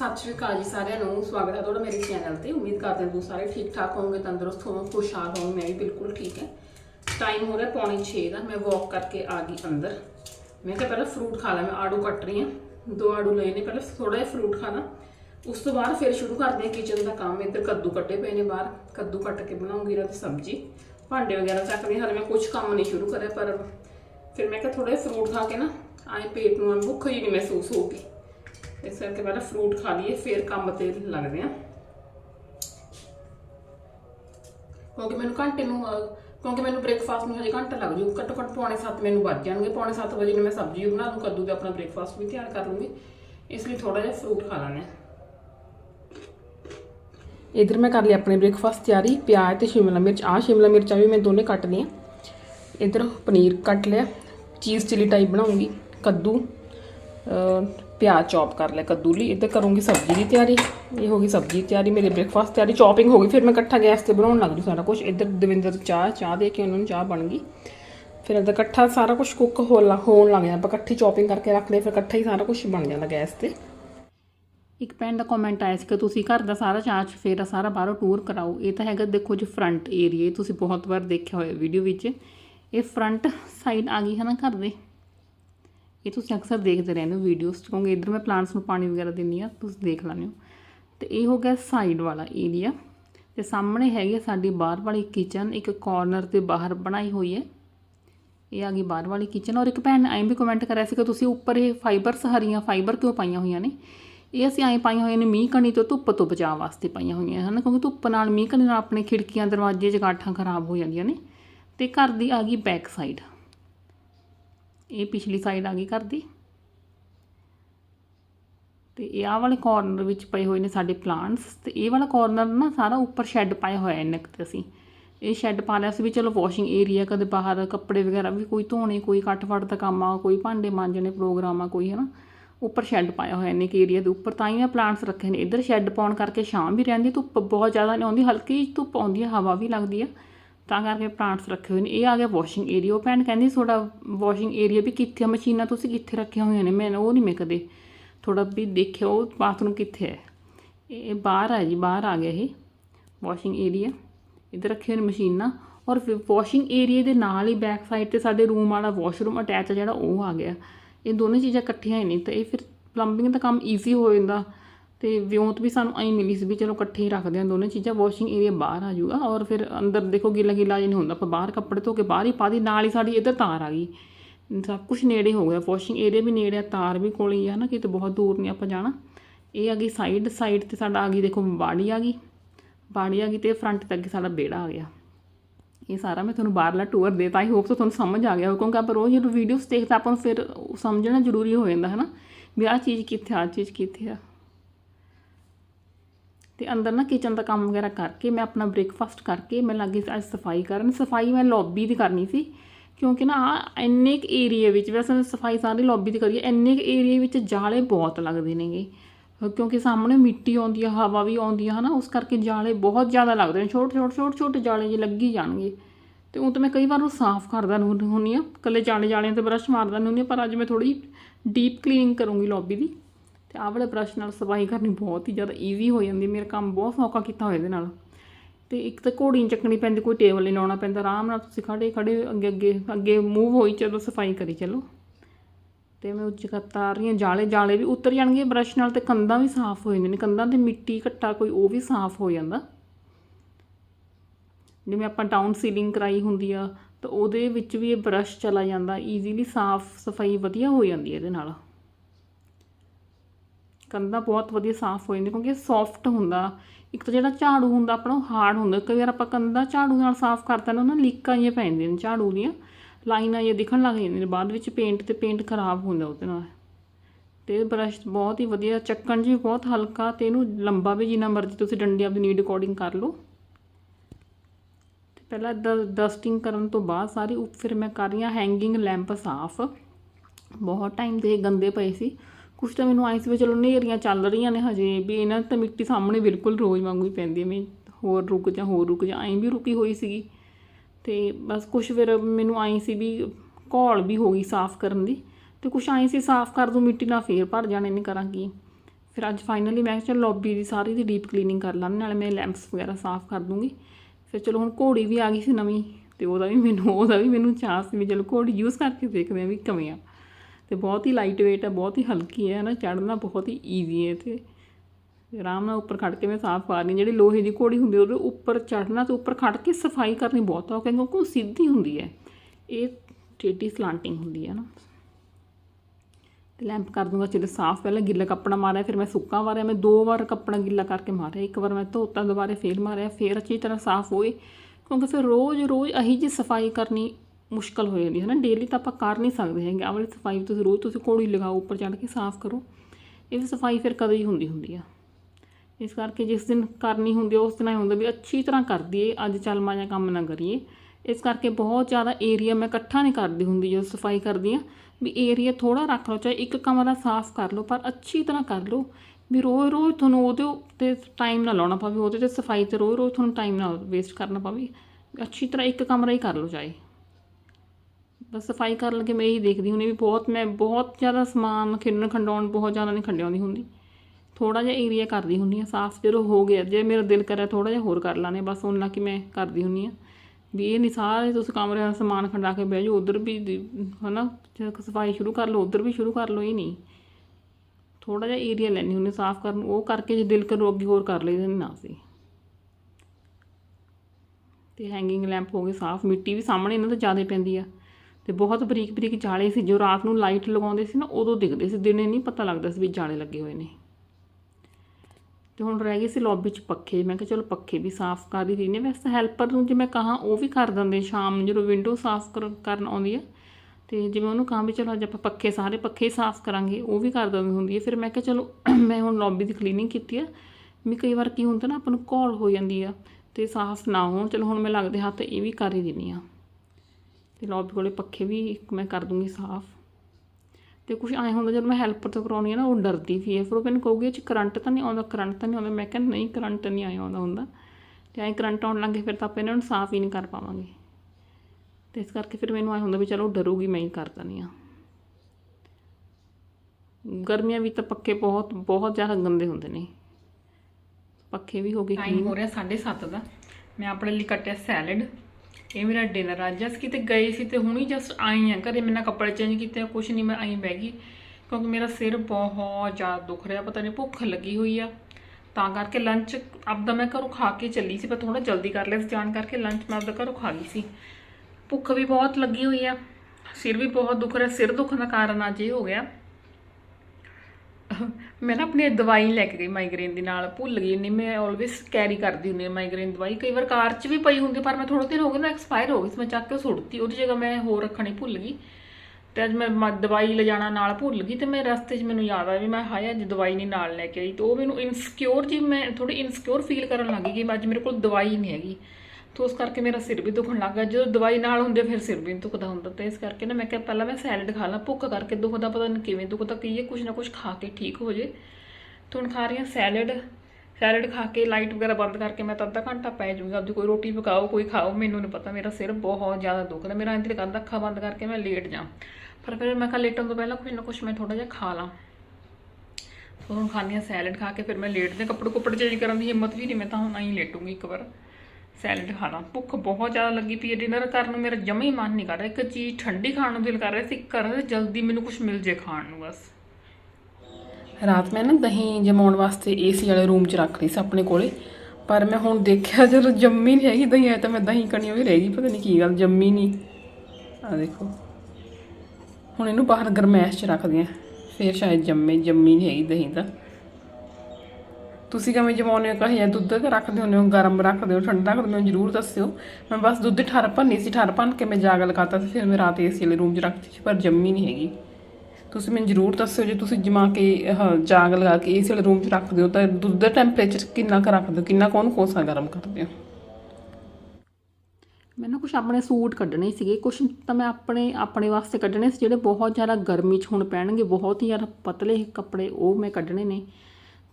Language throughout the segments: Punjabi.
ਸਤਿ ਸ਼੍ਰੀ ਅਕਾਲ ਜੀ ਸਾਰਿਆਂ ਨੂੰ, ਸਵਾਗਤ ਹੈ ਤੁਹਾਡਾ ਮੇਰੇ ਚੈਨਲ ਤੇ। ਉਮੀਦ ਕਰਦੇ ਹਾਂ ਤੁਸੀਂ ਸਾਰੇ ਠੀਕ ਠਾਕ ਹੋਵੋਗੇ, ਤੰਦਰੁਸਤ ਹੋਵੋਗੇ, ਖੁਸ਼ਹਾਲ ਹੋਵੋਗੇ, ਮੈਂ ਵੀ ਬਿਲਕੁਲ ਠੀਕ ਹੈ। ਟਾਈਮ ਹੋ ਰਿਹਾ ਪੌਣੇ 6 ਦਾ, ਮੈਂ ਵਾਕ ਕਰਕੇ ਆ ਗਈ ਅੰਦਰ। ਮੈਂ ਕਿਹਾ ਪਹਿਲਾਂ ਫਰੂਟ ਖਾ ਲਾਂ, ਮੈਂ ਆੜੂ ਕੱਟ ਰਹੀ ਹਾਂ। ਦੋ ਆੜੂ ਲਏ ਨੇ, ਪਹਿਲਾਂ ਥੋੜਾ ਜਿਹਾ ਫਰੂਟ ਖਾਣਾ। ਉਸ ਤੋਂ ਬਾਅਦ ਫਿਰ ਸ਼ੁਰੂ ਕਰਦੇ ਹਾਂ ਕਿਚਨ ਦਾ ਕੰਮ। ਇੱਧਰ ਕੱਦੂ ਕੱਟੇ ਪਏ ਨੇ ਬਾਹਰ। ਕੱਦੂ ਕੱਟ ਕੇ ਬਣਾਉਂਗੀ ਰਾਤ ਸਬਜ਼ੀ। ਭਾਂਡੇ ਵਗੈਰਾ ਚੱਕਦੇ ਹਾਂ। ਹਾਲੇ ਮੈਂ ਕੁਝ ਕੰਮ ਨਹੀਂ ਸ਼ੁਰੂ ਕਰਿਆ, ਪਰ ਫਿਰ ਮੈਂ ਕਿਹਾ ਥੋੜਾ ਜਿਹਾ ਫਰੂਟ ਖਾ ਕੇ ਨਾ, ਆਏ ਪੇਟ ਨੂੰ ਐਂ ਭੁੱਖ ਹੀ ਨਹੀਂ ਮਹਿਸੂਸ ਹੋਊਗੀ। ਇਸ ਕਰਕੇ ਪਹਿਲਾਂ ਫਰੂਟ ਖਾ ਲਈਏ, ਫਿਰ ਕੰਮ ਤੇ ਲੱਗਦੇ ਆ ਕਿਉਂਕਿ ਮੈਨੂੰ ਘੰਟੇ ਨੂੰ ਕਿਉਂਕਿ ਮੈਨੂੰ ਬ੍ਰੇਕਫਾਸਟ ਨੂੰ ਹਜੇ ਘੰਟਾ ਲੱਗ ਜੂ। ਘੱਟੋ ਘੱਟ ਪੌਣੇ 7 ਮੈਨੂੰ ਵੱਜ ਜਾਣਗੇ। ਪੌਣੇ 7 ਵਜੇ ਨੂੰ ਮੈਂ ਸਬਜ਼ੀ ਵੀ ਬਣਾ ਲੂੰ ਕੱਦੂ ਤੇ ਆਪਣਾ ਬ੍ਰੇਕਫਾਸਟ ਵੀ ਤਿਆਰ ਕਰ ਲੂੰਗੀ ਇਸ ਲਈ ਥੋੜਾ ਜਿਹਾ ਫਰੂਟ ਖਾ ਲੈਣਾ ਇਧਰ ਮੈਂ ਕਰ ਲਈ ਆਪਣੇ ਬ੍ਰੇਕਫਾਸਟ ਤਿਆਰੀ। ਪਿਆਜ਼ ਤੇ ਸ਼ਿਮਲਾ ਮਿਰਚ। ਆ ਸ਼ਿਮਲਾ ਮਿਰਚਾਂ ਵੀ ਮੈਂ ਦੋਨੇ ਕੱਟ ਲਈਆਂ। ਇਧਰ ਪਨੀਰ ਕੱਟ ਲਿਆ। ਚੀਜ਼ ਚਿਲੀ ਟਾਈਪ ਬਣਾਉਂਗੀ। ਕੱਦੂ ਅਹ ਪਿਆਜ਼ ਚੌਪ ਕਰ ਲਿਆ ਕੱਦੂ ਲਈ। ਇੱਧਰ ਕਰੂੰਗੀ ਸਬਜ਼ੀ ਦੀ ਤਿਆਰੀ। ਇਹ ਹੋ ਗਈ ਸਬਜ਼ੀ ਦੀ ਤਿਆਰੀ, ਮੇਰੇ ਬ੍ਰੇਕਫਾਸਟ ਤਿਆਰੀ। ਚੌਪਿੰਗ ਹੋ ਗਈ, ਫਿਰ ਮੈਂ ਇਕੱਠਾ ਗੈਸ ਤੇ ਬਣਾਉਣ ਲੱਗ ਜੂ ਸਾਰਾ ਕੁਝ ਇੱਧਰ ਦਵਿੰਦਰ ਚਾਹ ਚਾਹ ਦੇ ਕੇ ਉਹਨਾਂ ਨੂੰ ਚਾਹ ਬਣ ਗਈ। ਫਿਰ ਇੱਧਰ ਇਕੱਠਾ ਸਾਰਾ ਕੁਝ ਕੁੱਕ ਹੋਣ ਲੱਗ ਜਾਂਦਾ। ਆਪਾਂ ਇਕੱਠੀ ਚੌਪਿੰਗ ਕਰਕੇ ਰੱਖ ਲਏ ਫਿਰ ਇਕੱਠਾ ਹੀ ਸਾਰਾ ਕੁਝ ਬਣ ਜਾਂਦਾ ਗੈਸ ਤੇ। ਇੱਕ ਭੈਣ ਦਾ ਕਮੈਂਟ ਆਇਆ ਸੀ ਕਿ ਤੁਸੀਂ ਘਰ ਦਾ ਸਾਰਾ ਚਾਂਚ ਫੇਰਾ ਸਾਰਾ ਬਾਹਰੋਂ ਟੂਰ ਕਰਾਓ। ਇਹ ਤਾਂ ਹੈਗਾ ਦੇਖੋ ਜੀ ਫਰੰਟ ਏਰੀਆ ਤੁਸੀਂ ਬਹੁਤ ਵਾਰ ਦੇਖਿਆ ਹੋਇਆ ਵੀਡੀਓ ਵਿੱਚ। ਇਹ ਫਰੰਟ ਸਾਈਡ ਆ ਗਈ ਹੈ ਨਾ ਘਰ ਦੇ। ਇਹ ਤੁਸੀਂ ਅਕਸਰ ਦੇਖਦੇ ਰਹਿੰਦੇ ਹੋ ਵੀਡੀਓਜ਼ 'ਚ, ਕਿਉਂਕਿ ਇੱਧਰ ਮੈਂ ਪਲਾਂਟਸ ਨੂੰ ਪਾਣੀ ਵਗੈਰਾ ਦਿੰਦੀ ਆ ਤੁਸੀਂ ਦੇਖ ਲੈਂਦੇ ਹੋ। ਤੇ ਇਹ ਹੋ ਗਿਆ ਸਾਈਡ ਵਾਲਾ ਏਰੀਆ ਤੇ ਸਾਹਮਣੇ ਹੈਗੀ ਆ ਸਾਡੀ ਬਾਹਰ ਵਾਲੀ ਕਿਚਨ ਇੱਕ ਕਾਰਨਰ ਤੇ ਬਾਹਰ ਬਣਾਈ ਹੋਈ ਹੈ। ਇਹ ਆ ਗਈ ਬਾਹਰ ਵਾਲੀ ਕਿਚਨ ਔਰ ਇੱਕ ਭੈਣ ਐਂ ਵੀ ਕਮੈਂਟ ਕਰਿਆ ਸੀ ਕਿ ਤੁਸੀਂ ਉੱਪਰ ਇਹ ਫਾਈਬਰਸ ਹਰੀਆਂ ਫਾਈਬਰ ਕਿਉਂ ਪਾਈਆਂ ਹੋਈਆਂ ਨੇ? ਇਹ ਅਸੀਂ ਐਂ ਪਾਈਆਂ ਹੋਈਆਂ ਨੇ ਮੀਂਹ ਕਣੀ ਤੋਂ ਧੁੱਪ ਤੋਂ ਬਚਾਅ ਵਾਸਤੇ ਪਾਈਆਂ ਹੋਈਆਂ ਹਨ, ਕਿਉਂਕਿ ਧੁੱਪ ਨਾਲ ਮੀਂਹ ਕਣੀ ਨਾਲ ਆਪਣੇ ਖਿੜਕੀਆਂ, ਦਰਵਾਜ਼ੇ, ਜਗਾਠਾਂ ਖਰਾਬ ਹੋ ਜਾਂਦੀਆਂ ਨੇ। ਤੇ ਘਰ ਦੀ ਆ ਗਈ ਬੈਕ ਸਾਈਡ ਇਹ ਪਿਛਲੀ ਸਾਈਡ ਆ ਗਈ ਘਰ ਦੀ। ਤੇ ਇਹ ਆਹ ਵਾਲੇ ਕਾਰਨਰ ਵਿੱਚ ਪਏ ਹੋਏ ਨੇ ਸਾਡੇ ਪਲਾਂਟਸ ਤੇ ਇਹ ਵਾਲਾ ਕਾਰਨਰ ਨਾ ਸਾਰਾ ਉੱਪਰ ਸ਼ੈੱਡ ਪਾਇਆ ਹੋਇਆ ਹੈ ਨਕ ਤੇ ਅਸੀਂ। ਇਹ ਸ਼ੈੱਡ ਪਾ ਲਿਆ ਸੀ ਵੀ ਚਲੋ ਵਾਸ਼ਿੰਗ ਏਰੀਆ ਕਦੇ ਬਾਹਰ ਕੱਪੜੇ ਵਗੈਰਾ ਵੀ ਕੋਈ ਧੋਣੇ, ਕੋਈ ਕੱਟ ਫੜ ਦਾ ਕੰਮ ਆ, ਕੋਈ ਭਾਂਡੇ ਮਾਂਜਣੇ ਪ੍ਰੋਗਰਾਮ ਆ, ਕੋਈ ਹਨਾ। ਉੱਪਰ ਸ਼ੈੱਡ ਪਾਇਆ ਹੋਇਆ ਨੇ ਕਿ ਏਰੀਆ ਦੇ ਉੱਪਰ। ਤਾਂ ਹੀ ਮੈਂ ਪਲਾਂਟਸ ਰੱਖੇ ਨੇ। ਇੱਧਰ ਸ਼ੈੱਡ ਪਾਉਣ ਕਰਕੇ ਸ਼ਾਮ ਵੀ ਰਹਿੰਦੀ, ਧੁੱਪ ਬਹੁਤ ਜ਼ਿਆਦਾ ਨਹੀਂ ਆਉਂਦੀ, ਹਲਕੀ ਧੁੱਪ ਆਉਂਦੀ ਹੈ, ਹਵਾ ਵੀ ਲੱਗਦੀ ਆ। ਤਾਂ ਕਰਕੇ ਪਲਾਂਟਸ ਰੱਖੇ ਹੋਏ ਨੇ। ਇਹ ਆ ਗਿਆ ਵਾਸ਼ਿੰਗ ਏਰੀਆ ਉਹ ਭੈਣ ਕਹਿੰਦੀ ਤੁਹਾਡਾ ਵਾਸ਼ਿੰਗ ਏਰੀਆ ਵੀ ਕਿੱਥੇ ਆ? ਮਸ਼ੀਨਾਂ ਤੁਸੀਂ ਕਿੱਥੇ ਰੱਖੀਆਂ ਹੋਈਆਂ ਨੇ? ਮੈਂ ਉਹ ਨਹੀਂ ਮੈਂ ਕਦੇ ਥੋੜਾ ਵੀ ਦੇਖਿਆ। ਉਹ ਬਾਥਰੂਮ ਕਿੱਥੇ ਹੈ? ਇਹ ਬਾਹਰ ਆ ਜੀ, ਬਾਹਰ ਆ ਗਿਆ ਇਹ। ਵਾਸ਼ਿੰਗ ਏਰੀਆ ਇੱਧਰ ਰੱਖੇ ਹੋਏ ਨੇ ਮਸ਼ੀਨਾਂ। ਔਰ ਫਿਰ ਵਾਸ਼ਿੰਗ ਏਰੀਆ ਦੇ ਨਾਲ ਹੀ ਬੈਕ ਸਾਈਡ ਤੇ ਸਾਡੇ ਰੂਮ ਵਾਲਾ ਵਾਸ਼ਰੂਮ ਅਟੈਚ ਜਿਹੜਾ, ਉਹ ਆ ਗਿਆ। ਇਹ ਦੋਨੇ ਚੀਜ਼ਾਂ ਇਕੱਠੀਆਂ ਹੀ ਨਹੀਂ ਤਾਂ ਇਹ ਫਿਰ ਪਲੰਬਿੰਗ ਦਾ ਕੰਮ ਈਜ਼ੀ ਹੋ ਜਾਂਦਾ। ਤੇ ਵਿਉਂਤ ਵੀ ਸਾਨੂੰ ਐਂ ਮਿਲੀ ਸੀ ਵੀ ਚਲੋ ਇਕੱਠੇ ਹੀ ਰੱਖਦੇ ਹਾਂ ਦੋਨੇ ਚੀਜ਼ਾਂ ਵਾਸ਼ਿੰਗ ਏਰੀਆ ਬਾਹਰ ਆ ਜਾਊਗਾ ਔਰ ਫਿਰ ਅੰਦਰ ਦੇਖੋ ਗਿੱਲਾ ਗਿੱਲਾ ਜਿਹਾ ਨਹੀਂ ਹੁੰਦਾ, ਆਪਾਂ ਬਾਹਰ ਕੱਪੜੇ ਧੋ ਕੇ ਬਾਹਰ ਹੀ ਪਾ ਦੀ ਨਾਲ ਹੀ ਸਾਡੀ ਇੱਧਰ ਤਾਰ ਆ ਗਈ। ਸਭ ਕੁਝ ਨੇੜੇ ਹੋ ਗਿਆ ਵਾਸ਼ਿੰਗ ਏਰੀਆ ਵੀ ਨੇੜੇ ਆ, ਤਾਰ ਵੀ ਕੋਲ ਹੀ ਆ ਨਾ, ਕਿਤੇ ਬਹੁਤ ਦੂਰ ਨਹੀਂ ਆਪਾਂ ਜਾਣਾ। ਇਹ ਆ ਗਈ ਸਾਈਡ ਸਾਈਡ ਤੇ ਸਾਡਾ ਆ ਗਈ ਦੇਖੋ ਬਾੜੀ ਆ ਗਈ। ਬਾੜੀ ਆ ਗਈ ਤੇ ਫਰੰਟ ਤੇ ਅੱਗੇ ਸਾਡਾ ਬੇੜਾ ਆ ਗਿਆ। ਇਹ ਸਾਰਾ ਮੈਂ ਤੁਹਾਨੂੰ ਬਾਹਰਲਾ ਟੂਰ ਦੇਤਾ ਆਈ ਹੋਪ ਤੁਹਾਨੂੰ ਸਮਝ ਆ ਗਿਆ ਕਿਉਂਕਿ ਆਪਾਂ ਰੋਜ਼ ਜਦੋਂ ਵੀਡੀਓਜ਼ ਦੇਖਦੇ ਆਪਾਂ ਨੂੰ ਫਿਰ ਸਮਝਣਾ ਜ਼ਰੂਰੀ ਹੋ ਜਾਂਦਾ ਹੈ ਨਾ ਵੀ ਆਹ ਚੀਜ਼ ਕਿੱਥੇ ਆ, ਆਹ ਚੀਜ਼ ਕਿੱਥੇ ਆ? ਤੇ ਅੰਦਰ ਨਾ ਕਿਚਨ ਦਾ ਕੰਮ ਵਗੈਰਾ ਕਰਕੇ ਮੈਂ ਆਪਣਾ ਬ੍ਰੇਕਫਾਸਟ ਕਰਕੇ ਮੈਂ ਲੱਗੀ ਅੱਜ ਸਫ਼ਾਈ ਕਰਨ। ਸਫ਼ਾਈ ਮੈਂ ਲੌਬੀ ਦੀ ਕਰਨੀ ਸੀ, ਕਿਉਂਕਿ ਨਾ ਇੰਨੇ ਕੁ ਏਰੀਆ ਵਿੱਚ ਵੈਸੇ ਸਫ਼ਾਈ ਸਾਰੀ ਲੌਬੀ ਦੀ ਕਰੀਏ ਇੰਨੇ ਕੁ ਏਰੀਆ ਵਿੱਚ ਜਾਲੇ ਬਹੁਤ ਲੱਗਦੇ ਨੇਗੇ ਕਿਉਂਕਿ ਸਾਹਮਣੇ ਮਿੱਟੀ ਆਉਂਦੀ ਆ, ਹਵਾ ਵੀ ਆਉਂਦੀ ਆ, ਹਨਾ, ਉਸ ਕਰਕੇ ਜਾਲੇ ਬਹੁਤ ਜ਼ਿਆਦਾ ਲੱਗਦੇ ਨੇ, ਛੋਟੇ ਛੋਟੇ ਛੋਟੇ ਛੋਟੇ ਜਾਲੇ ਜੇ ਲੱਗੀ ਜਾਣਗੇ। ਤੇ ਉਹ ਤਾਂ ਮੈਂ ਕਈ ਵਾਰ ਉਹ ਸਾਫ਼ ਕਰਦਾ ਨੂੰ ਹੁੰਨੀ ਆ ਕੱਲੇ ਜਾਲੇ ਜਾਲਿਆਂ ਤੇ ਬਰਸ਼ ਮਾਰਦਾ ਨੂੰ ਹੁੰਨੀ ਆ, ਪਰ ਅੱਜ ਮੈਂ ਥੋੜੀ ਡੀਪ ਕਲੀਨਿੰਗ ਕਰੂੰਗੀ ਲੌਬੀ ਦੀ। ਤੇ ਆਹ ਵਾਲੇ ਬ੍ਰਸ਼ ਨਾਲ ਸਫ਼ਾਈ ਕਰਨੀ ਬਹੁਤ ਹੀ ਜ਼ਿਆਦਾ ਈਜ਼ੀ ਹੋ ਜਾਂਦੀ ਮੇਰਾ ਕੰਮ ਬਹੁਤ ਸੌਖਾ ਕੀਤਾ ਹੋਇਆ ਇਹਦੇ ਨਾਲ। ਤੇ ਇੱਕ ਤਾਂ ਘੋੜੀ ਨੀ ਚੱਕਣੀ ਪੈਂਦੀ, ਕੋਈ ਟੇਬਲ ਨਹੀਂ ਲਾਉਣਾ ਪੈਂਦਾ। ਆਰਾਮ ਨਾਲ ਤੁਸੀਂ ਖੜੇ ਖੜੇ ਅੱਗੇ ਅੱਗੇ ਅੱਗੇ ਮੂਵ ਹੋਈ ਚਲੋ, ਸਫ਼ਾਈ ਕਰੀ ਚਲੋ। ਤੇ ਮੈਂ ਉੱਚ ਕਰਤਾ ਰਹੀ ਹਾਂ ਜਾਲੇ ਜਾਲੇ ਵੀ ਉਤਰ ਜਾਣਗੇ ਬ੍ਰਸ਼ ਨਾਲ ਤੇ ਕੰਧਾਂ ਵੀ ਸਾਫ਼ ਹੋ ਜਾਂਦੀਆਂ ਨੇ। ਕੰਧਾਂ ਤੇ ਮਿੱਟੀ ਘੱਟਾ ਕੋਈ ਉਹ ਵੀ ਸਾਫ਼ ਹੋ ਜਾਂਦਾ। ਜਿਵੇਂ ਆਪਾਂ ਡਾਊਨ ਸੀਲਿੰਗ ਕਰਾਈ ਹੁੰਦੀ ਆ, ਤਾਂ ਉਹਦੇ ਵਿੱਚ ਵੀ ਇਹ ਬ੍ਰਸ਼ ਚਲਾ ਜਾਂਦਾ। ਈਜ਼ੀਲੀ ਸਾਫ਼ ਸਫ਼ਾਈ ਵਧੀਆ ਹੋ ਜਾਂਦੀ ਹੈ ਇਹਦੇ ਨਾਲ। ਕੰਧਾਂ ਬਹੁਤ ਵਧੀਆ ਸਾਫ਼ ਹੋ ਜਾਂਦੀਆਂ ਕਿਉਂਕਿ ਸੌਫਟ ਹੁੰਦਾ। ਇੱਕ ਤਾਂ ਜਿਹੜਾ ਝਾੜੂ ਹੁੰਦਾ, ਆਪਣਾ ਉਹ ਹਾਰਡ ਹੁੰਦਾ। ਕਈ ਵਾਰ ਆਪਾਂ ਕੰਧਾਂ ਝਾੜੂ ਨਾਲ ਸਾਫ਼ ਕਰਤਾ ਨਾ ਉਹਨਾਂ ਲੀਕਾਂ ਜਿਹੀਆਂ ਪੈ ਜਾਂਦੀਆਂ ਨੇ ਝਾੜੂ ਦੀਆਂ। ਲਾਈਨਾਂ ਜਿਹੀਆਂ ਦਿਖਣ ਲੱਗ ਜਾਂਦੀਆਂ ਨੇ, ਬਾਅਦ ਵਿੱਚ ਪੇਂਟ ਤੇ ਪੇਂਟ ਖਰਾਬ ਹੁੰਦਾ ਉਹਦੇ ਨਾਲ। ਤੇ ਇਹ ਬ੍ਰਸ਼ ਬਹੁਤ ਹੀ ਵਧੀਆ, ਚੱਕਣ 'ਚ ਵੀ ਬਹੁਤ ਹਲਕਾ ਤੇ ਇਹਨੂੰ ਲੰਬਾ ਵੀ ਜਿੰਨਾ ਮਰਜ਼ੀ ਤੁਸੀਂ ਡੰਡੇ ਆਪਣੀ ਨੀਡ ਅਕੋਰਡਿੰਗ ਕਰ ਲਓ। ਤੇ ਪਹਿਲਾਂ ਡਸਟਿੰਗ ਕਰਨ ਤੋਂ ਬਾਅਦ ਸਾਰੀ ਉੱਪ ਫਿਰ ਮੈਂ ਕਰ ਰਹੀ ਹਾਂ ਹੈਂਗਿੰਗ ਲੈਂਪ ਸਾਫ਼। ਬਹੁਤ ਟਾਈਮ ਦੇ ਗੰਦੇ ਪਏ ਸੀ। ਕੁਛ ਤਾਂ ਮੈਨੂੰ ਆਈ ਸੀ ਵੀ ਚਲੋ ਨੇਰੀਆਂ ਚੱਲ ਰਹੀਆਂ ਨੇ ਹਜੇ, ਵੀ ਇਹਨਾਂ ਤਾਂ ਮਿੱਟੀ ਸਾਹਮਣੇ ਬਿਲਕੁਲ ਰੋਜ਼ ਵਾਂਗੂ ਹੀ ਪੈਂਦੀ ਹੈ ਮੈਂ ਹੋਰ ਰੁਕ ਜਾ ਹੋਰ ਰੁਕ ਜਾ ਐਂ ਵੀ ਰੁਕੀ ਹੋਈ ਸੀਗੀ। ਤੇ ਬਸ ਕੁਛ ਫਿਰ ਮੈਨੂੰ ਆਈ ਸੀ ਵੀ ਘੋਲ ਵੀ ਹੋ ਗਈ ਸਾਫ਼ ਕਰਨ ਦੀ, ਤੇ ਕੁਛ ਆਈ ਸੀ ਸਾਫ਼ ਕਰ ਦੂੰ, ਮਿੱਟੀ ਨਾਲ ਫੇਰ ਭਰ ਜਾਣੇ ਨੇ ਕਰਾਂ ਕੀ। ਫਿਰ ਅੱਜ ਫਾਈਨਲੀ ਮੈਂ ਕਿਹਾ ਚਲ ਲੌਬੀ ਦੀ ਸਾਰੀ ਦੀ ਡੀਪ ਕਲੀਨਿੰਗ ਕਰ ਲਾਂਗੇ ਨਾਲੇ ਮੈਂ ਲੈਂਪਸ ਵਗੈਰਾ ਸਾਫ਼ ਕਰ ਦੂੰਗੀ। ਫਿਰ ਚਲੋ ਹੁਣ ਘੋੜੀ ਵੀ ਆ ਗਈ ਸੀ ਨਵੀਂ, ਤੇ ਉਹਦਾ ਵੀ ਮੈਨੂੰ, ਉਹਦਾ ਵੀ ਮੈਨੂੰ ਚਾਹ ਸੀ ਵੀ ਚਲੋ ਘੋੜੀ ਯੂਜ਼ ਕਰਕੇ ਦੇਖਦੇ ਆ ਵੀ ਕਿਵੇਂ ਆ। ਤੇ ਬਹੁਤ ਹੀ ਲਾਈਟ weight ਹੈ, ਬਹੁਤ ਹੀ ਹਲਕੀ ਹੈ ਨਾ ਚੜ੍ਹਨਾ ਬਹੁਤ ਹੀ ਈਜ਼ੀ ਹੈ ਤੇ ਤੇ ਆਰਾਮ ਨਾਲ ਉੱਪਰ ਖੜ ਕੇ ਮੈਂ ਸਾਫ਼ ਪਾ ਰਹੀ ਜਿਹੜੀ ਲੋਹੇ ਦੀ ਘੋੜੀ ਹੁੰਦੀ ਉਹਦੇ ਉੱਪਰ ਚੜ੍ਹਨਾ ਤੇ ਉੱਪਰ ਖੜ ਕੇ ਸਫ਼ਾਈ ਕਰਨੀ ਬਹੁਤ ਔਖਾ ਕਿਉਂਕਿ ਉਹ ਸਿੱਧੀ ਹੁੰਦੀ ਹੈ। ਇਹ ਟੇਢੀ ਸਲਾਂਟਿੰਗ ਹੁੰਦੀ ਹੈ ਨਾ ਤੇ ਲੈਂਪ ਕਰ ਦੂੰਗਾ, ਚਲੋ ਸਾਫ਼ ਪਹਿਲਾਂ ਗਿੱਲਾ ਕੱਪੜਾ ਮਾਰਿਆ, ਫਿਰ ਮੈਂ ਸੁੱਕਾ ਮਾਰਿਆ, ਮੈਂ ਦੋ ਵਾਰ ਕੱਪੜਾ ਗਿੱਲਾ ਕਰਕੇ ਮਾਰਿਆ, ਇੱਕ ਵਾਰ ਮੈਂ ਧੋਤਾ, ਦੁਬਾਰੇ ਫੇਰ ਮਾਰਿਆ, ਫੇਰ ਅੱਛੀ ਤਰ੍ਹਾਂ ਸਾਫ਼ ਹੋਏ, ਕਿਉਂਕਿ ਫਿਰ ਰੋਜ਼ ਰੋਜ਼ ਅਹੀ ਜੀ ਸਫ਼ਾਈ ਕਰਨੀ ਮੁਸ਼ਕਲ ਹੋ ਜਾਂਦੀ ਹੈ ਨਾ। ਡੇਲੀ ਤਾਂ ਆਪਾਂ ਕਰ ਨਹੀਂ ਸਕਦੇ ਹੈਗੇ। ਆਹ ਵਾਲੀ ਸਫ਼ਾਈ ਤੁਸੀਂ ਰੋਜ਼ ਤੁਸੀਂ ਕੋੜੀ ਲਗਾਓ, ਉੱਪਰ ਚੜ੍ਹ ਕੇ ਸਾਫ਼ ਕਰੋ। ਇਹ ਸਫ਼ਾਈ ਫਿਰ ਕਦੇ ਹੀ ਹੁੰਦੀ ਹੁੰਦੀ ਆ। ਇਸ ਕਰਕੇ ਜਿਸ ਦਿਨ ਕਰਨੀ ਹੁੰਦੀ ਉਸ ਦਿਨ ਇਹ ਹੁੰਦਾ ਵੀ ਅੱਛੀ ਤਰ੍ਹਾਂ ਕਰ ਦਈਏ, ਅੱਜ ਚੱਲ ਮਾਜਾ ਕੰਮ ਨਾ ਕਰੀਏ। ਇਸ ਕਰਕੇ ਬਹੁਤ ਜ਼ਿਆਦਾ ਏਰੀਆ ਮੈਂ ਇਕੱਠਾ ਨਹੀਂ ਕਰਦੀ ਹੁੰਦੀ ਜਦੋਂ ਸਫ਼ਾਈ ਕਰਦੀ ਆ ਵੀ ਏਰੀਆ ਥੋੜਾ ਰੱਖ ਲਓ, ਚਾਹੇ ਇੱਕ ਕਮਰਾ ਸਾਫ਼ ਕਰ ਲਓ, ਪਰ ਅੱਛੀ ਤਰ੍ਹਾਂ ਕਰ ਲਓ। ਵੀ ਰੋਜ਼ ਰੋਜ਼ ਤੁਹਾਨੂੰ ਉਹਦੇ ਉੱਤੇ ਟਾਈਮ ਨਾ ਲਾਉਣਾ ਪਵੇ, ਉਹਦੇ ਤੇ ਸਫ਼ਾਈ ਤੇ ਰੋਜ਼ ਰੋਜ਼ ਤੁਹਾਨੂੰ ਟਾਈਮ ਨਾ ਵੇਸਟ ਕਰਨਾ ਪਵੇ। ਅੱਛੀ ਤਰ੍ਹਾਂ ਇੱਕ ਕਮਰਾ ਹੀ ਕਰ ਲਓ ਚਾਹੇ। ਬਸ ਸਫ਼ਾਈ ਕਰਨ ਲੱਗੇ ਮੈਂ ਇਹੀ ਦੇਖਦੀ ਹੁੰਦੀ ਵੀ ਬਹੁਤ, ਮੈਂ ਬਹੁਤ ਜ਼ਿਆਦਾ ਸਮਾਨ ਖਿੰਡਣ ਖੰਡਾਉਣ ਬਹੁਤ ਜ਼ਿਆਦਾ ਨਹੀਂ ਖੰਡਿਆਉਂਦੀ ਹੁੰਦੀ। ਥੋੜਾ ਜਿਹਾ ਏਰੀਆ ਕਰਦੀ ਹੁੰਦੀ ਆ ਸਾਫ਼ ਜਦੋਂ ਹੋ ਗਿਆ, ਜੇ ਮੇਰਾ ਦਿਲ ਕਰਿਆ ਥੋੜਾ ਜਿਹਾ ਹੋਰ ਕਰ ਲਾਣੇ ਬਸ ਉਹਨਾਂ ਕਿ ਮੈਂ ਕਰਦੀ ਹੁੰਦੀ ਆ ਵੀ ਇਹ ਨਹੀਂ ਸਾਰੇ ਤੁਸੀਂ ਕਮਰੇ ਦਾ ਸਮਾਨ ਖੰਡਾ ਕੇ ਬਹਿ ਜਾਓ, ਉਧਰ ਵੀ ਦੀ- ਹਨਾ ਜੇ ਸਫ਼ਾਈ ਸ਼ੁਰੂ ਕਰ ਲਓ, ਉਧਰ ਵੀ ਸ਼ੁਰੂ ਕਰ ਲਓ, ਇਹ ਨਹੀਂ। ਥੋੜਾ ਜਿਹਾ ਏਰੀਆ ਲੈਣੀ ਹੁੰਦੀ ਸਾਫ਼ ਕਰਨ, ਉਹ ਕਰਕੇ ਜੇ ਦਿਲ ਕਰੋ ਅੱਗੇ ਹੋਰ ਕਰ ਲਈਦਾ ਨਾ ਸੀ ਤੇ ਹੈਂਗਿੰਗ ਲੈਂਪ ਹੋ ਗਏ ਸਾਫ਼, ਮਿੱਟੀ ਵੀ ਸਾਹਮਣੇ ਇਹਨਾਂ ਤੋਂ ਜ਼ਿਆਦਾ ਪੈਂਦੀ ਆ। ਤੇ ਬਹੁਤ ਬਰੀਕ ਬਰੀਕ ਜਾਲੇ ਸੀ, ਜੋ ਰਾਤ ਨੂੰ ਲਾਈਟ ਲਗਾਉਂਦੇ ਸੀ ਨਾ, ਉਦੋਂ ਦਿਖਦੇ ਸੀ, ਦਿਨੇ ਨਹੀਂ ਪਤਾ ਲੱਗਦਾ ਸੀ ਵੀ ਜਾਲੇ ਲੱਗੇ ਹੋਏ ਨੇ। ਤੇ ਹੁਣ ਰਹਿ ਗਏ ਸੀ ਲੌਬੀ 'ਚ ਪੱਖੇ। ਮੈਂ ਕਿਹਾ ਚਲੋ ਪੱਖੇ ਵੀ ਸਾਫ਼ ਕਰ ਹੀ ਦਿੰਦੇ ਵੈਸੇ ਹੈਲਪਰ ਨੂੰ ਜੇ ਮੈਂ ਕਹਾਂ, ਉਹ ਵੀ ਕਰ ਦਿੰਦੇ ਸ਼ਾਮ ਨੂੰ, ਜਦੋਂ ਵਿੰਡੋ ਸਾਫ਼ ਕਰ- ਕਰਨ ਆਉਂਦੀ ਆ। ਤੇ ਜਿਵੇਂ ਉਹਨੂੰ ਕਹਾਂ ਵੀ ਚਲੋ ਅੱਜ ਆਪਾਂ ਪੱਖੇ, ਸਾਰੇ ਪੱਖੇ ਸਾਫ਼ ਕਰਾਂਗੇ, ਉਹ ਵੀ ਕਰ ਦਿੰਦੀ ਹੁੰਦੀ ਹੈ ਫਿਰ ਮੈਂ ਕਿਹਾ ਚਲੋ ਮੈਂ ਹੁਣ ਲੌਬੀ ਦੀ ਕਲੀਨਿੰਗ ਕੀਤੀ ਆ। ਵੀ ਕਈ ਵਾਰ ਕੀ ਹੁੰਦਾ ਨਾ, ਆਪਾਂ ਨੂੰ ਘੋਲ ਹੋ ਜਾਂਦੀ ਆ, ਤੇ ਸਾਫ਼ ਨਾ ਹੋਣ। ਚਲੋ ਹੁਣ ਮੈਂ ਲੱਗਦੇ ਹੱਥ ਇਹ ਵੀ ਕਰ ਹੀ ਦਿੰਦੀ ਆ। ਤੇ ਲੌਬੀ ਕੋਲੇ ਪੱਖੇ ਵੀ ਮੈਂ ਕਰ ਦੂੰਗੀ ਸਾਫ਼। ਤੇ ਕੁਝ ਐਂ ਹੁੰਦਾ ਜਦੋਂ ਮੈਂ ਹੈਲਪਰ ਤੋਂ ਕਰਾਉਣੀ ਆ ਨਾ ਉਹ ਡਰਦੀ ਵੀ ਹੈ। ਫਿਰ ਉਹ ਮੈਨੂੰ ਕਹੂਗੀ ਇਹ 'ਚ ਕਰੰਟ ਤਾਂ ਨਹੀਂ ਆਉਂਦਾ ਕਰੰਟ ਤਾਂ ਨਹੀਂ ਆਉਂਦਾ। ਮੈਂ ਕਹਿੰਦਾ ਨਹੀਂ ਕਰੰਟ ਨਹੀਂ ਆਇਆ ਆਉਂਦਾ ਹੁੰਦਾ। ਤੇ ਐਂ ਕਰੰਟ ਆਉਣ ਲੱਗੇ ਫਿਰ ਤਾਂ ਆਪਾਂ ਇਹਨਾਂ ਨੂੰ ਸਾਫ਼ ਹੀ ਨਹੀਂ ਕਰ ਪਾਵਾਂਗੇ। ਤੇ ਇਸ ਕਰਕੇ ਫਿਰ ਮੈਨੂੰ ਐਂ ਹੁੰਦਾ ਵੀ ਚਲੋ ਡਰੂਗੀ ਮੈਂ ਹੀ ਕਰ ਦਿੰਦੀ ਹਾਂ। ਗਰਮੀਆਂ ਵਿੱਚ ਤਾਂ ਪੱਖੇ ਬਹੁਤ ਬਹੁਤ ਜ਼ਿਆਦਾ ਗੰਦੇ ਹੁੰਦੇ ਨੇ। ਪੱਖੇ ਵੀ ਹੋ ਗਏ ਟਾਈਮ ਹੋ ਰਿਹਾ 7:30 ਦਾ। ਮੈਂ ਆਪਣੇ ਲਈ ਕੱਟਿਆ ਸੈਲਡ ਇਹ ਮੇਰਾ ਡਿਨਰ ਅੱਜ ਅਸੀਂ ਕਿਤੇ ਗਏ ਸੀ ਤੇ ਹੁਣੀ ਜਸਟ ਆਈ ਆ। ਘਰੇ ਮੈਨਾਂ ਕੱਪੜੇ ਚੇਂਜ ਕੀਤੇ, ਕੁਛ ਨਹੀਂ ਮੈਂ ਆਈ ਬਹਿ ਗਈ। ਕਿਉਂਕਿ ਮੇਰਾ ਸਿਰ ਬਹੁਤ ਜ਼ਿਆਦਾ ਦੁਖ ਰਿਹਾ, ਪਤਾ ਨਹੀਂ ਭੁੱਖ ਲੱਗੀ ਹੋਈ ਆ। ਤਾਂ ਕਰਕੇ ਲੰਚ ਆਪਦਾ ਮੈਂ ਘਰੋਂ ਖਾ ਕੇ ਚੱਲੀ ਸੀ, ਪਰ ਥੋੜਾ ਜਲਦੀ ਕਰ ਲਿਆ ਸੀ। ਜਾਣ ਕਰਕੇ ਲੰਚ ਮੈਂ ਆਪਦਾ ਘਰੋਂ ਖਾ ਲਈ ਸੀ। ਭੁੱਖ ਵੀ ਬਹੁਤ ਲੱਗੀ ਹੋਈ ਆ। ਸਿਰ ਵੀ ਬਹੁਤ ਦੁਖ ਰਿਹਾ। ਸਿਰ ਦੁਖਣ ਦਾ ਕਾਰਨ ਅੱਜ ਇਹ ਹੋ ਗਿਆ। ਮੈਂ ਨਾ ਆਪਣੀ ਦਵਾਈ ਲੈ ਕੇ ਗਈ ਮਾਈਗ੍ਰੇਨ ਦੀ ਨਾਲ, ਭੁੱਲ ਗਈ ਨਹੀਂ ਮੈਂ ਆਲਵੇਸ ਕੈਰੀ ਕਰਦੀ ਹੁੰਦੀ ਹਾਂ ਮਾਈਗ੍ਰੇਨ ਦਵਾਈ। ਕਈ ਵਾਰ ਕਾਰ 'ਚ ਵੀ ਪਈ ਹੁੰਦੀ ਪਰ ਮੈਂ ਥੋੜਾ ਦਿਨ ਹੋ ਗਏ ਨਾ ਐਕਸਪਾਇਰ ਹੋ ਗਈ ਸੀ, ਮੈਂ ਚੱਕ ਕੇ ਸੁੱਟਤੀ, ਉਹਦੀ ਜਗ੍ਹਾ ਮੈਂ ਹੋਰ ਰੱਖਣੀ ਭੁੱਲ ਗਈ। ਤੇ ਅੱਜ ਮੈਂ ਮ- ਦਵਾਈ ਲਿਜਾਣਾ ਨਾਲ ਭੁੱਲ ਗਈ ਤੇ ਮੈਂ ਰਸਤੇ 'ਚ ਮੈਨੂੰ ਯਾਦ ਆਇਆ ਵੀ ਮੈਂ ਹਾਏ ਅੱਜ ਦਵਾਈ ਨਹੀਂ ਨਾਲ ਲੈ ਕੇ ਆਈ। ਤੇ ਉਹ ਮੈਨੂੰ ਇਨਸਿਕਿਉਰ ਜੀ ਮੈਂ ਥੋੜੀ ਇਨਸਿਕਿਉਰ ਫੀਲ ਕਰਨ ਲੱਗ ਗਈ ਕਿ ਅੱਜ ਮੇਰੇ ਕੋਲ ਦਵਾਈ ਨਹੀਂ ਹੈਗੀ। ਤੇ ਉਸ ਕਰਕੇ ਮੇਰਾ ਸਿਰ ਵੀ ਦੁਖਣ ਲੱਗ ਗਿਆ। ਜਦੋਂ ਦਵਾਈ ਨਾਲ ਹੁੰਦੇ ਫਿਰ ਸਿਰ ਵੀ ਨੀ ਦੁਖਦਾ ਹੁੰਦਾ ਤੇ ਇਸ ਕਰਕੇ ਨਾ ਮੈਂ ਕਿਹਾ ਪਹਿਲਾਂ ਮੈਂ ਸੈਲਡ ਖਾ ਲਾਂ, ਭੁੱਖ ਕਰਕੇ ਦੁਖਦਾ ਪਤਾ ਨਹੀਂ ਕਿਵੇਂ ਦੁਖਦਾ, ਕੀ ਹੈ ਕੁਝ ਨਾ ਕੁਝ ਖਾ ਕੇ ਠੀਕ ਹੋ ਜੇ। ਤੇ ਹੁਣ ਖਾ ਰਹੀ ਹਾਂ ਸੈਲਡ ਸੈਲਡ ਖਾ ਕੇ ਲਾਈਟ ਵਗੈਰਾ ਬੰਦ ਕਰਕੇ ਮੈਂ ਤਾਂ ਅੱਧਾ ਘੰਟਾ ਪੈ ਜਾਊਂਗਾ। ਆਪਦੀ ਕੋਈ ਰੋਟੀ ਪਕਾਓ, ਕੋਈ ਖਾਓ, ਮੈਨੂੰ ਨਹੀਂ ਪਤਾ, ਮੇਰਾ ਸਿਰ ਬਹੁਤ ਜ਼ਿਆਦਾ ਦੁਖਦਾ। ਮੇਰਾ ਇੰਤਰ ਕਰਦਾ ਅੱਖਾਂ ਬੰਦ ਕਰਕੇ ਮੈਂ ਲੇਟ ਜਾਂ ਪਰ ਫਿਰ ਮੈਂ ਕਿਹਾ ਲੇਟਣ ਤੋਂ ਪਹਿਲਾਂ ਕੁਝ ਨਾ ਕੁਝ ਮੈਂ ਥੋੜਾ ਜਿਹਾ ਖਾ ਲਾਂ। ਸੋ ਹੁਣ ਖਾਂਦੀ ਹਾਂ ਸੈਲਡ ਖਾ ਕੇ ਫਿਰ ਮੈਂ ਲੇਟ ਲੇਟਦੇ ਕੱਪੜੇ ਕੁੱਪੜੇ ਚੇਂਜ ਕਰਨ ਦੀ ਹਿੰਮਤ ਵੀ ਨਹੀਂ ਮੈਂ ਤਾਂ ਹੁਣ ਆਈ ਲੇਟੂੰਗੀ ਇੱਕ ਵਾਰ। ਸੈਲਡ ਖਾਣਾ। ਭੁੱਖ ਬਹੁਤ ਜ਼ਿਆਦਾ ਲੱਗੀ ਪਈ ਹੈ। ਡਿਨਰ ਕਰਨ ਨੂੰ ਮੇਰਾ ਜਮਾ ਹੀ ਮਨ ਨਹੀਂ ਕਰ ਰਿਹਾ। ਇੱਕ ਚੀਜ਼ ਠੰਡੀ ਖਾਣ ਨੂੰ ਦਿਲ ਕਰ ਰਿਹਾ ਸੀ। ਕਰਨ ਜਲਦੀ ਮੈਨੂੰ ਕੁਝ ਮਿਲ ਜੇ ਖਾਣ ਨੂੰ, ਬਸ। ਰਾਤ ਮੈਂ ਨਾ ਦਹੀਂ ਜਮਾਉਣ ਵਾਸਤੇ ਏਸੀ ਵਾਲੇ ਰੂਮ 'ਚ ਰੱਖ ਲਈ ਸੀ ਆਪਣੇ ਕੋਲੇ। ਪਰ ਮੈਂ ਹੁਣ ਦੇਖਿਆ ਜਦੋਂ ਜੰਮੀ ਨਹੀਂ ਹੈਗੀ ਦਹੀਂ ਐ ਤਾਂ ਮੈਂ ਦਹੀਂ ਕਣੀ ਹੋਈ ਰਹਿ ਗਈ। ਪਤਾ ਨਹੀਂ ਕੀ ਗੱਲ, ਜੰਮੀ ਨਹੀਂ। ਆ ਦੇਖੋ। ਹੁਣ ਇਹਨੂੰ ਬਾਹਰ ਗਰਮੈਸ਼ 'ਚ ਰੱਖਦੇ ਆ ਫਿਰ ਸ਼ਾਇਦ ਜੰਮੇ, ਜੰਮੀ ਨਹੀਂ ਹੈਗੀ ਦਹੀਂ ਤਾਂ। ਤੁਸੀਂ ਕਿਵੇਂ ਜਮਾਉਂਦੇ ਹੋ ਕਹੇ ਜਾਂ ਦੁੱਧ? ਤੇ ਰੱਖਦੇ ਹੁੰਦੇ ਹੋ, ਗਰਮ ਰੱਖਦੇ ਹੋ, ਠੰਡਾ ਰੱਖਦੇ ਹੋ ਜਰੂਰ ਦੱਸਿਓ। ਮੈਂ ਬਸ ਦੁੱਧ ਠਰ ਭੰਨੀ ਸੀ, ਠਰ ਭੰਨ ਕੇ ਮੈਂ ਜਾਗ ਲਗਾਤਾ ਸੀ ਫਿਰ ਮੈਂ ਰਾਤ ਏਸੀ ਵਾਲੇ ਰੂਮ 'ਚ ਰੱਖਤੀ ਸੀ, ਪਰ ਜੰਮੀ ਨਹੀਂ ਹੈਗੀ। ਤੁਸੀਂ ਮੈਨੂੰ ਜਰੂਰ ਦੱਸਿਓ, ਜੇ ਤੁਸੀਂ ਜਮਾ ਕੇ ਜਾਗ ਲਗਾ ਕੇ ਏਸੀ ਵਾਲੇ ਰੂਮ 'ਚ ਰੱਖਦੇ ਹੋ, ਤਾਂ ਦੁੱਧ ਦਾ ਟੈਂਪਰੇਚਰ ਕਿੰਨਾ ਕੁ ਰੱਖਦੇ ਹੋ, ਕਿੰਨਾ ਕੌਣ ਕੋਸਾ ਗਰਮ ਕਰਦੇ ਹੋ? ਮੈਂ ਨਾ ਕੁਝ ਆਪਣੇ ਸੂਟ ਕੱਢਣੇ ਸੀਗੇ ਕੁਝ ਤਾਂ ਮੈਂ ਆਪਣੇ ਆਪਣੇ ਵਾਸਤੇ ਕੱਢਣੇ ਸੀ, ਜਿਹੜੇ ਬਹੁਤ ਜ਼ਿਆਦਾ ਗਰਮੀ 'ਚ ਹੁਣ ਪੈਣਗੇ, ਬਹੁਤ ਹੀ ਜ਼ਿਆਦਾ ਪਤਲੇ ਕੱਪੜੇ ਉਹ ਮੈਂ ਕੱਢਣੇ ਨੇ।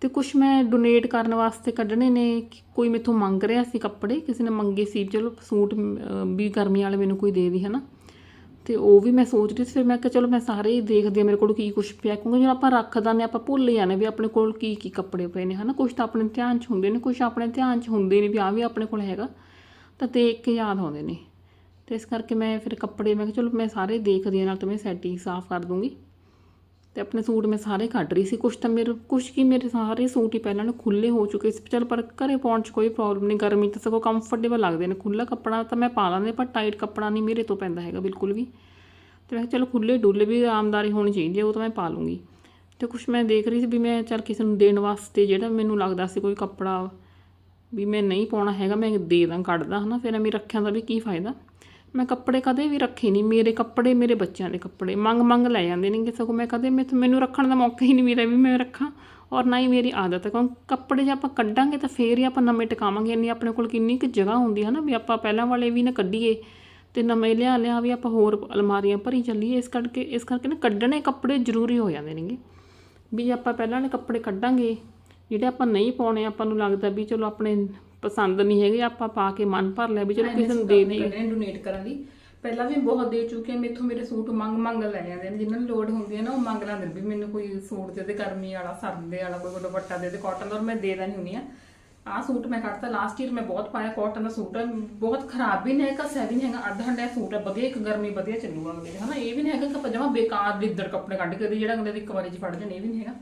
ਤੇ ਕੁਝ ਮੈਂ ਡੋਨੇਟ ਕਰਨ ਵਾਸਤੇ ਕੱਢਣੇ ਨੇ, ਕਿ ਕੋਈ ਮੇਥੋਂ ਮੰਗ ਰਿਹਾ ਸੀ ਕੱਪੜੇ, ਕਿਸੇ ਨੇ ਮੰਗੇ ਸੀ, ਚਲੋ ਸੂਟ ਵੀ ਗਰਮੀ ਵਾਲੇ ਮੈਨੂੰ ਕੋਈ ਦੇ ਦੀ, ਹਨਾ। ਤੇ ਉਹ ਵੀ ਮੈਂ ਸੋਚ ਰਹੀ ਸੀ, ਫਿਰ ਮੈਂ ਕਿਹਾ ਚਲੋ ਮੈਂ ਸਾਰੇ ਹੀ ਦੇਖਦੀ ਆ ਮੇਰੇ ਕੋਲ ਕੀ ਕੁਝ ਪਿਆ, ਕਿਉਂਕਿ ਜਦੋਂ ਆਪਾਂ ਰੱਖਦਾ ਨੇ ਆਪਾਂ ਭੁੱਲ ਜਾਂਦੇ ਵੀ ਆਪਣੇ ਕੋਲ ਕੀ ਕੀ ਕੱਪੜੇ ਪਏ ਨੇ, ਹਨਾ। ਕੁਝ ਤਾਂ ਆਪਣੇ ਧਿਆਨ 'ਚ ਹੁੰਦੇ ਨੇ ਕੁਝ ਆਪਣੇ ਧਿਆਨ 'ਚ ਹੁੰਦੇ ਨੇ ਵੀ ਆ ਵੀ ਆਪਣੇ ਕੋਲ ਹੈਗਾ, ਤਾਂ ਦੇਖ ਕੇ ਯਾਦ ਆਉਂਦੇ ਨੇ। ਤੇ ਇਸ ਕਰਕੇ ਮੈਂ ਫਿਰ ਕੱਪੜੇ, ਮੈਂ ਕਿਹਾ ਚਲੋ ਮੈਂ ਸਾਰੇ ਦੇਖਦੀ ਆ ਨਾਲ ਤਾਂ ਮੈਂ ਸੈੱਟ ਹੀ ਸਾਫ਼ ਕਰ ਦੂੰਗੀ। ਤੇ ਆਪਣੇ ਸੂਟ ਮੈਂ ਸਾਰੇ ਕੱਢ ਰਹੀ ਸੀ। ਕੁਝ ਤਾਂ ਮੇਰੇ ਕੁਝ ਕੀ ਮੇਰੇ ਸਾਰੇ ਸੂਟ ਹੀ ਪਹਿਲਾਂ ਨੂੰ ਖੁੱਲੇ ਹੋ ਚੁੱਕੇ ਸੀ। ਚਲ ਪਰ ਘਰੇ ਪਾਉਣ 'ਚ ਕੋਈ ਪ੍ਰੋਬਲਮ ਨਹੀਂ। ਗਰਮੀ ਤਾਂ ਸਗੋਂ ਕੰਫਰਟੇਬਲ ਲੱਗਦੇ ਨੇ। ਖੁੱਲਾ ਕੱਪੜਾ ਤਾਂ ਮੈਂ ਪਾ ਲੈਂਦੀ ਪਰ ਟਾਈਟ ਕੱਪੜਾ ਨਹੀਂ ਮੇਰੇ ਤੋਂ ਪੈਂਦਾ ਹੈਗਾ ਬਿਲਕੁਲ ਵੀ। ਤੇ ਮੈਂ ਕਿਹਾ ਚਲੋ ਖੁੱਲੇ ਡੁੱਲੇ ਵੀ ਆਰਾਮਦਾਰੀ ਹੋਣੀ ਚਾਹੀਦੀ ਹੈ, ਉਹ ਤਾਂ ਮੈਂ ਪਾ ਲੂੰਗੀ। ਤੇ ਕੁਝ ਮੈਂ ਦੇਖ ਰਹੀ ਸੀ ਵੀ ਮੈਂ ਚਲ ਕਿਸੇ ਨੂੰ ਦੇਣ ਵਾਸਤੇ ਜਿਹੜਾ ਮੈਨੂੰ ਲੱਗਦਾ ਸੀ ਕੋਈ ਕੱਪੜਾ ਵੀ ਮੈਂ ਨਹੀਂ ਪਾਉਣਾ ਹੈਗਾ, ਮੈਂ ਦੇ ਦਾਂ ਕੱਢਦਾ ਹਨਾ। ਫਿਰ ਐਵੇਂ ਰੱਖਿਆ ਦਾ ਵੀ ਕੀ ਫਾਇਦਾ? ਮੈਂ ਕੱਪੜੇ ਕਦੇ ਵੀ ਰੱਖੇ ਨਹੀਂ, ਮੇਰੇ ਕੱਪੜੇ ਮੇਰੇ ਬੱਚਿਆਂ ਦੇ ਕੱਪੜੇ, ਮੰਗ ਮੰਗ ਲੈ ਜਾਂਦੇ ਨੇਗੇ ਸਗੋਂ ਮੈਂ ਕਦੇ ਮੈਥੋਂ- ਮੈਨੂੰ ਰੱਖਣ ਦਾ ਮੌਕਾ ਹੀ ਨਹੀਂ ਮਿਲਿਆ ਵੀ ਮੈਂ ਰੱਖਾਂ ਔਰ ਨਾ ਹੀ ਮੇਰੀ ਆਦਤ ਹੈ। ਕਿਉਂਕਿ ਕੱਪੜੇ ਜੇ ਆਪਾਂ ਕੱਢਾਂਗੇ ਤਾਂ ਫੇਰ ਹੀ ਆਪਾਂ ਨਵੇਂ ਟਿਕਾਵਾਂਗੇ, ਇੰਨੀ ਆਪਣੇ ਕੋਲ ਕਿੰਨੀ ਕੁ ਜਗ੍ਹਾ ਹੁੰਦੀ ਹੈ ਨਾ ਵੀ ਆਪਾਂ ਪਹਿਲਾਂ ਵਾਲੇ ਵੀ ਨਾ ਕੱਢੀਏ ਤੇ ਨਵੇਂ ਲਿਆ ਲਿਆ ਵੀ ਆਪਾਂ ਹੋਰ ਅਲਮਾਰੀਆਂ ਭਰੀ ਚੱਲੀਏ, ਇਸ ਕਰਕੇ ਇਸ ਕਰਕੇ ਨਾ ਕੱਢਣੇ ਕੱਪੜੇ ਜ਼ਰੂਰੀ ਹੋ ਜਾਂਦੇ ਨੇਗੇ। ਵੀ ਜੇ ਆਪਾਂ ਪਹਿਲਾਂ ਵਾਲੇ ਕੱਪੜੇ ਕੱਢਾਂਗੇ, ਜਿਹੜੇ ਆਪਾਂ ਨਹੀਂ ਪਾਉਣੇ, ਆਪਾਂ ਨੂੰ ਲੱਗਦਾ ਵੀ ਚਲੋ ਆਪਣੇ ਪਸੰਦ ਨਹੀਂ ਹੈਗੇ ਆਪਾਂ ਪਾ ਕੇ ਮਨ ਭਰ ਲਿਆ ਵੀ ਚਲੋ ਕਿਸੇ ਨੂੰ ਦੇ ਕੱਢਣੇ ਡੋਨੇਟ ਕਰਨ ਲਈ। ਪਹਿਲਾਂ ਵੀ ਬਹੁਤ ਦੇ ਚੁੱਕੇ ਮੇਥੋਂ ਮੇਰੇ ਸੂਟ ਮੰਗ ਮੰਗ ਲੈ ਜਾਂਦੇ ਨੇ। ਜਿਨ੍ਹਾਂ ਨੂੰ ਲੋੜ ਹੁੰਦੀ ਹੈ ਨਾ ਉਹ ਮੰਗ ਲੈਂਦੇ ਵੀ ਮੈਨੂੰ ਕੋਈ ਸੂਟ ਦੇ ਦੇ ਗਰਮੀ ਵਾਲਾ ਸਰਦੇ ਵਾਲਾ ਕੋਈ ਦੁਪੱਟਾ ਦੇ ਦੇ ਕਾਟਨ ਦਾ ਔਰ ਮੈਂ ਦੇ ਦੇਣੀ ਹੁੰਦੀ ਆ ਆਹ ਸੂਟ ਮੈਂ ਕੱਢਤਾ ਲਾਸਟ ਈਅਰ ਮੈਂ ਬਹੁਤ ਪਾਇਆ ਕਾਟਨ ਦਾ ਸੂਟ। ਹੈ ਬਹੁਤ ਖਰਾਬ ਵੀ ਨਹੀਂ ਹੈਗਾ ਨਹੀਂ ਹੈਗਾ ਅੱਧ ਹੰਡਿਆ ਸੂਟ ਹੈ ਵਧੀਆ ਇੱਕ ਗਰਮੀ ਵਧੀਆ ਚੱਲੂਗਾ ਦੇ, ਹਨਾ ਇਹ ਵੀ ਨਹੀਂ ਹੈਗਾ ਕਿ ਪਜਾਮਾ ਬੇਕਾਰ ਲਿੱਦਰ ਕੱਪੜੇ ਕੱਢ ਕੇ ਜਿਹੜਾ ਅਗਲੇ ਦੀ ਇੱਕ ਵਾਰੀ ਚ ਫੜ ਜਾਣ ਇਹ ਵੀ ਨਹੀਂ ਹੈਗਾ।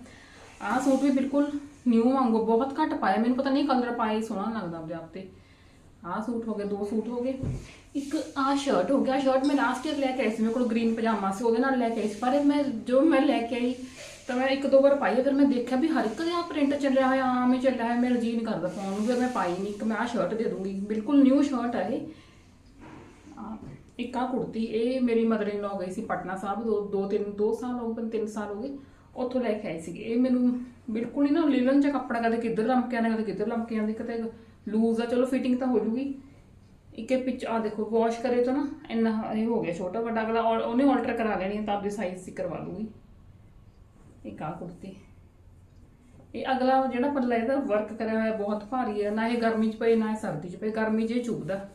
ਆਹ ਸੂਟ ਵੀ ਬਿਲਕੁਲ ਨਿਊ ਵਾਂਗੂ ਬਹੁਤ ਘੱਟ ਪਾਇਆ। ਮੈਨੂੰ ਪਤਾ ਨਹੀਂ ਕਲਰ ਪਾਇਆ ਹੀ ਸੋਹਣਾ ਲੱਗਦਾ ਆਪਣੇ ਆਪ ਤੇ। ਆਹ ਸੂਟ ਹੋ ਗਏ, ਦੋ ਸੂਟ ਹੋ ਗਏ। ਇੱਕ ਆਹ ਸ਼ਰਟ ਹੋ ਗਿਆ। ਸ਼ਰਟ ਮੈਂ ਲਾਸਟ ਈਅਰ ਲੈ ਕੇ ਆਈ ਸੀ, ਮੇਰੇ ਕੋਲ ਗ੍ਰੀਨ ਪਜਾਮਾ ਸੀ, ਉਹਦੇ ਨਾਲ ਲੈ ਕੇ ਆਈ ਸੀ। ਪਰ ਇਹ ਮੈਂ ਜੋ ਮੈਂ ਲੈ ਕੇ ਆਈ, ਤਾਂ ਮੈਂ ਇੱਕ ਦੋ ਵਾਰ ਪਾਈ ਫਿਰ ਮੈਂ ਦੇਖਿਆ ਵੀ ਹਰ ਇੱਕ ਦੇ ਆ ਪ੍ਰਿੰਟ ਚੱਲਿਆ ਹੋਇਆ, ਆਮ ਹੀ ਚੱਲਿਆ ਹੋਇਆ, ਮੇਰਾ ਜੀ ਨਹੀਂ ਕਰਦਾ ਪਾਉਣ ਨੂੰ, ਫਿਰ ਮੈਂ ਪਾਈ ਨਹੀਂ ਇੱਕ ਮੈਂ ਆਹ ਸ਼ਰਟ ਦੇ ਦੂੰਗੀ। ਬਿਲਕੁਲ ਨਿਊ ਸ਼ਰਟ ਹੈ ਇਹ। ਇੱਕ ਆ ਕੁੜਤੀ, ਇਹ ਮੇਰੀ ਮਦਰ ਇਨ ਲਾ ਗਈ ਸੀ ਪਟਨਾ ਸਾਹਿਬ, ਦੋ ਦੋ ਤਿੰਨ, ਦੋ ਸਾਲ ਹੋ ਗਏ, ਤਿੰਨ ਸਾਲ ਹੋ ਗਏ। ਉੱਥੋਂ ਲੈ ਕੇ ਆਈ ਸੀ ਇਹ ਮੈਨੂੰ ਬਿਲਕੁਲ ਹੀ ਨਾ ਲਿਲਨ ਚ ਕੱਪੜਾ ਕਦੇ ਕਿੱਧਰ ਲੰਮਕ ਆਉਂਦਾ ਕਦੇ ਕਿੱਧਰ ਲੰਮਕ ਆਉਂਦੀ ਕਦੇ ਲੂਜ਼ ਆ। ਚਲੋ ਫਿਟਿੰਗ ਤਾਂ ਹੋ ਜੂਗੀ। ਇੱਕ ਇਹ ਪਿੱਛ ਆ ਦੇਖੋ ਵਾਸ਼ ਕਰੇ ਤਾਂ ਨਾ ਇੰਨਾ ਇਹ ਹੋ ਗਿਆ ਛੋਟਾ ਵੱਡਾ ਅਗਲਾ ਉਹਨੇ ਆਲਟਰ ਕਰਾ ਲੈਣੀ ਹੈ ਤਾਂ ਆਪਦੇ ਸਾਈਜ਼ ਸੀ ਕਰਵਾ ਲੂਗੀ। ਇੱਕ ਆ ਕੁੜਤੀ। ਇਹ ਅਗਲਾ ਜਿਹੜਾ ਪੱਲਾ ਇਹਦਾ ਵਰਕ ਕਰਿਆ ਹੋਇਆ ਬਹੁਤ ਭਾਰੀ ਹੈ ਨਾ ਇਹ ਗਰਮੀ 'ਚ ਪਏ, ਨਾ ਇਹ ਸਰਦੀ 'ਚ ਪਏ। ਗਰਮੀ 'ਚ ਇਹ ਚੁੱਭਦਾ।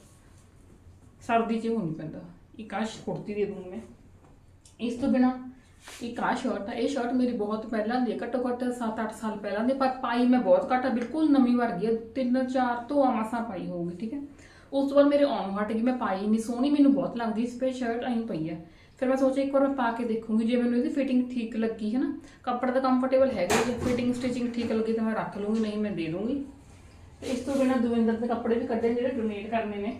ਸਰਦੀ 'ਚ ਹੋ ਨਹੀਂ ਪੈਂਦਾ। ਇੱਕ ਆਹ ਕੁੜਤੀ ਦੇ ਦੂੰਗੀ ਮੈਂ। ਇਸ ਤੋਂ ਬਿਨਾ ਇੱਕ ਆਹ ਸ਼ਰਟ ਆ, ਇਹ ਸ਼ਰਟ ਮੇਰੀ ਬਹੁਤ ਪਹਿਲਾਂ ਦੀ ਹੈ ਘੱਟੋ ਘੱਟ 7-8 ਸਾਲ ਪਹਿਲਾਂ ਦੀ ਪਰ ਪਾਈ ਮੈਂ ਬਹੁਤ ਘੱਟ ਆ, ਬਿਲਕੁਲ ਨਵੀਂ ਵਰਗੀ ਹੈ ਤਿੰਨ ਚਾਰ ਤੋਂ ਮਸਾਂ ਪਾਈ ਹੋਊਗੀ, ਠੀਕ ਹੈ? ਉਸ ਤੋਂ ਬਾਅਦ ਮੇਰੇ ਆਉਣ ਹਟ ਗਈ, ਮੈਂ ਪਾਈ ਨਹੀਂ ਸੋਹਣੀ ਮੈਨੂੰ ਬਹੁਤ ਲੱਗਦੀ ਇਸ ਪੇ ਸ਼ਰਟ ਐਂ ਪਈ ਹੈ ਫਿਰ ਮੈਂ ਸੋਚਿਆ ਇੱਕ ਵਾਰ ਮੈਂ ਪਾ ਕੇ ਦੇਖੂੰਗੀ, ਜੇ ਮੈਨੂੰ ਇਹਦੀ ਫਿਟਿੰਗ ਠੀਕ ਲੱਗੀ ਹੈ ਨਾ ਕੱਪੜਾ ਤਾਂ ਕੰਫਰਟੇਬਲ ਹੈਗਾ ਜੇ ਫਿਟਿੰਗ ਸਟਿਚਿੰਗ ਠੀਕ ਲੱਗੀ ਤਾਂ ਮੈਂ ਰੱਖ ਲੂੰਗੀ ਨਹੀਂ ਮੈਂ ਦੇ ਦੂੰਗੀ ਤੇ ਇਸ ਤੋਂ ਬਿਨਾਂ ਦਵਿੰਦਰ ਦੇ ਕੱਪੜੇ ਵੀ ਕੱਢੇ ਜਿਹੜੇ ਡੋਨੇਟ ਕਰਨੇ ਨੇ।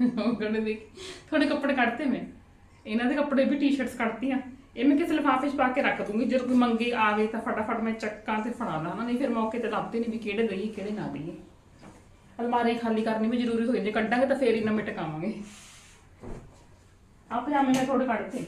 ਉਹ ਕਹਿੰਦੇ ਦੇਖ, ਤੁਹਾਡੇ ਕੱਪੜੇ ਕੱਢਤੇ ਮੈਂ। ਇਹਨਾਂ ਦੇ ਕੱਪੜੇ ਵੀ ਟੀ-ਸ਼ਰਟਸ ਕੱਢਤੀਆਂ। ਇਹ ਮੈਂ ਕਿਸੇ ਲਿਫਾਫੇ 'ਚ ਪਾ ਕੇ ਰੱਖ ਦੂੰਗੀ। ਜਦੋਂ ਕੋਈ ਮੰਗੇ ਆਵੇ ਤਾਂ ਫਟਾਫਟ ਮੈਂ ਚੱਕਾਂ ਤੇ ਫੜਾ ਦਾਂ ਹਨਾ ਨਹੀਂ ਫਿਰ ਮੌਕੇ ਤੇ ਲੱਭਦੇ ਨਹੀਂ ਵੀ ਕਿਹੜੇ ਦਈਏ ਕਿਹੜੇ ਨਾ ਦਈਏ ਅਲਮਾਰੀ ਖਾਲੀ ਕਰਨੀ ਵੀ ਜ਼ਰੂਰੀ ਹੋ ਜਾਂਦੀ ਕੱਢਾਂਗੇ ਤਾਂ ਫੇਰ ਹੀ ਨਵੇਂ ਟਿਕਾਵਾਂਗੇ ਆ ਪਜਾਮੇ ਮੈਂ ਥੋੜੇ ਕੱਢਤੇ।